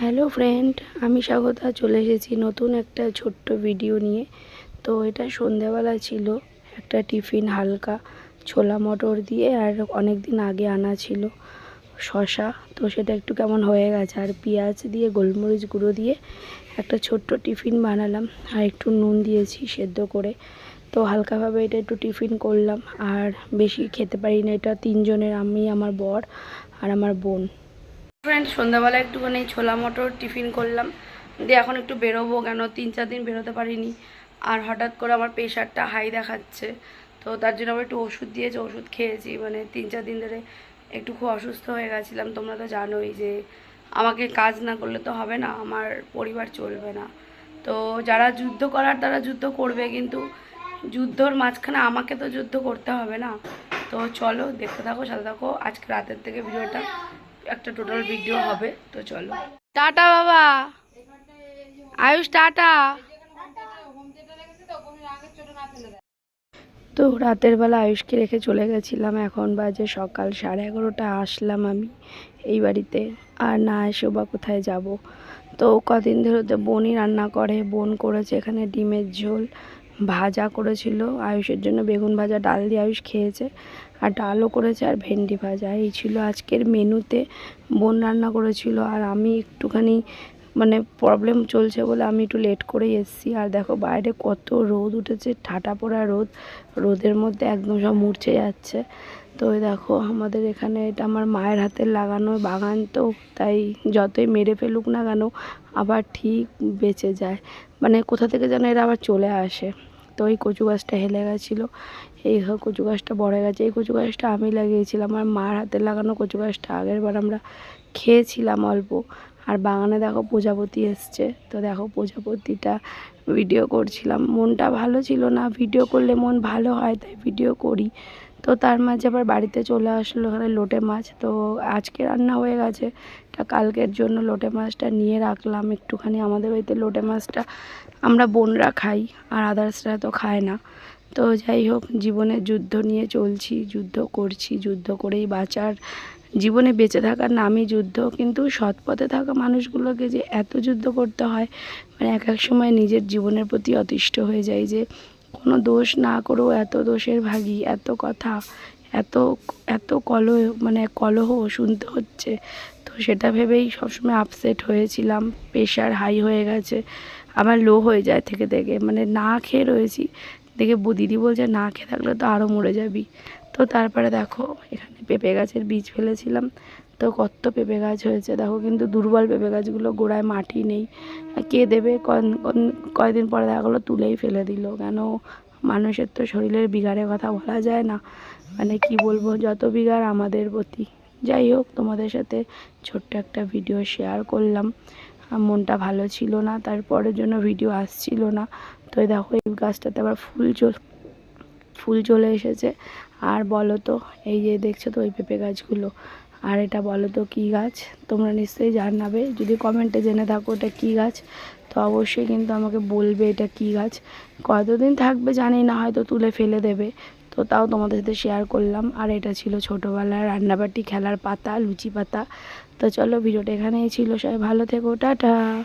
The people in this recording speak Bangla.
হ্যালো ফ্রেন্ড আমি স্বাগতা, চলে এসেছি নতুন একটা ছোট্ট ভিডিও নিয়ে। তো এটা সন্ধেবেলা ছিল, একটা টিফিন হালকা, ছোলা মটর দিয়ে আর অনেক দিন আগে আনা ছিল শশা তো সেটা একটু কেমন হয়ে গেছে, আর পেঁয়াজ দিয়ে, গোলমরিচ গুঁড়ো দিয়ে একটা ছোট্ট টিফিন বানালাম, আর একটু নুন দিয়েছি সেদ্ধ করে। তো হালকাভাবে এটা একটু টিফিন করলাম, আর বেশি খেতে পারি না, এটা তিনজনের, আমি, আমার বর আর আমার বোন। ফ্রেন্ড সন্ধ্যাবেলা একটুখানি ছোলা মটর টিফিন করলাম। দিয়ে এখন একটু বেরোবো কেন? তিন চার দিন বেরোতে পারিনি। আর হঠাৎ করে আমার প্রেশারটা হাই দেখাচ্ছে। তো তার জন্য আমার একটু ওষুধ দিয়েছে, ওষুধ খেয়েছি। মানে তিন চার দিন ধরে একটু খুব অসুস্থ হয়ে গেছিলাম। তোমরা তো জানোই যে আমাকে কাজ না করলে তো হবে না, আমার পরিবার চলবে না। তো যারা যুদ্ধ করার, তারা যুদ্ধ করবে, কিন্তু যুদ্ধর মাঝখানে আমাকে তো যুদ্ধ করতে হবে না। তো চলো, দেখতে থাকো, সাথে থাকো। আজকে রাতের থেকে ভিডিওটা একটা টোটাল ভিডিও হবে তো চলো। টাটা বাবা। আয়ুষ টাটা। তো রাতের বেলা আয়ুষকে রেখে চলে গেছিলাম এখন বাজে সকাল সাড়ে এগারোটা আসলাম আমি এই বাড়িতে। আর না এসেও বা কোথায় যাব। তো কদিন ধরে তো বোনই রান্না করে বোন করেছে এখানে ডিমের ঝোল ভাজা করেছিল। আয়ুষের জন্য বেগুন ভাজা ডাল দিয়ে আয়ুষ খেয়েছে। আর ডালও করেছে আর ভেন্ডি ভাজা। এই ছিল আজকের মেনুতে। বোন রান্না করেছিল আর আমি একটুখানি মানে প্রবলেম চলছে বলে আমি একটু লেট করেই এসেছি। আর দেখো বাইরে কত রোদ উঠেছে, ঠাটা পড়া রোদ। রোদের মধ্যে একদম সব মুড়ছে যাচ্ছে। তো দেখো আমাদের এখানে এটা আমার মায়ের হাতের লাগানো বাগান তো, তাই যতই মেরে ফেলুক না কেন আবার ঠিক বেঁচে যায়। মানে কোথা থেকে যেন এরা আবার চলে আসে। তো এই কচু গাছটা হেলে গেছিল। এই কচু গাছটা বড় গেছে। এই কচু গাছটা আমি লাগিয়েছিলাম। আমার মার হাতে লাগানো কচু গাছটা আগের বার আমরা খেয়েছিলাম অল্প। আর বাগানে দেখো প্রজাপতি এসছে। তো দেখো প্রজাপতিটা ভিডিও করছিলাম। মনটা ভালো ছিল না। ভিডিও করলে মন ভালো হয়, তাই ভিডিও করি। তো তার মাঝে আবার বাড়িতে চলে আসলো ওখানে লোটে মাছ। তো আজকে রান্না হয়ে গেছে। তা কালকের জন্য লোটে মাছটা নিয়ে রাখলাম। একটুখানি আমাদের বাড়িতে লোটে মাছটা আমরা বোনরা খাই আর আদার্সরা তো খায় না। তো যাই হোক, জীবনের যুদ্ধ নিয়ে চলছি, যুদ্ধ করছি, যুদ্ধ করেই বাঁচার জীবনে বেঁচে থাকার নামই যুদ্ধ। কিন্তু সৎ পথে থাকা মানুষগুলোকে যে এত যুদ্ধ করতে হয় মানে এক এক সময় নিজের জীবনের প্রতি অতিষ্ঠ হয়ে যায় যে, কোনো দোষ না করেও এত দোষের ভাগী, এত কথা, এত এত কলহ মানে কলহ শুনতে হচ্ছে। তো সেটা ভেবেই সবসময় আপসেট হয়েছিলাম প্রেশার হাই হয়ে গেছে আমার লো হয়ে যায় থেকে থেকে। মানে না খেয়ে রয়েছি, দেখে দিদি বলছে, না খেয়ে থাকলে তো আরও মরে যাবি। তো তারপরে দেখো, এখানে পেঁপে গাছের বীজ ফেলেছিলাম। তো কত পেঁপে গাছ হয়েছে, দেখো কিন্তু দুর্বল পেঁপে গাছগুলো গোড়ায় মাটি নেই। কে দেবে? কয়দিন পরে দেখা গেলো তুলেই ফেলে দিল। কেন? মানুষের তো শরীরের বিগারের কথা বলা যায় না। মানে কি বলব, যত বিগার আমাদের প্রতি। যাই হোক, তোমাদের সাথে ছোট্ট একটা ভিডিও শেয়ার করলাম। মনটা ভালো ছিল না, তারপরের জন্য ভিডিও আসছিল না। তো দেখো, এই গাছটাতে আবার ফুল ফুল চলে এসেছে। আর বলো তো, এই যে দেখছ তো ওই পেঁপে গাছগুলো। আর এটা বলো তো কী গাছ? তোমরা নিশ্চয়ই জানাবে। যদি কমেন্টে জেনে থাকো এটা কী গাছ, তো অবশ্যই কিন্তু আমাকে বলবে এটা কী গাছ। কতদিন থাকবে জানি না, হয়তো তুলে ফেলে দেবে। তো তাও তোমাদের সাথে শেয়ার করলাম। আর এটা ছিল ছোটোবেলার রান্নাবাটি, খেলার পাতা, লুচি পাতা। তো চলো ভিডিওটা এখানেই ছিল। সবাই ভালো থেকো, টাটা।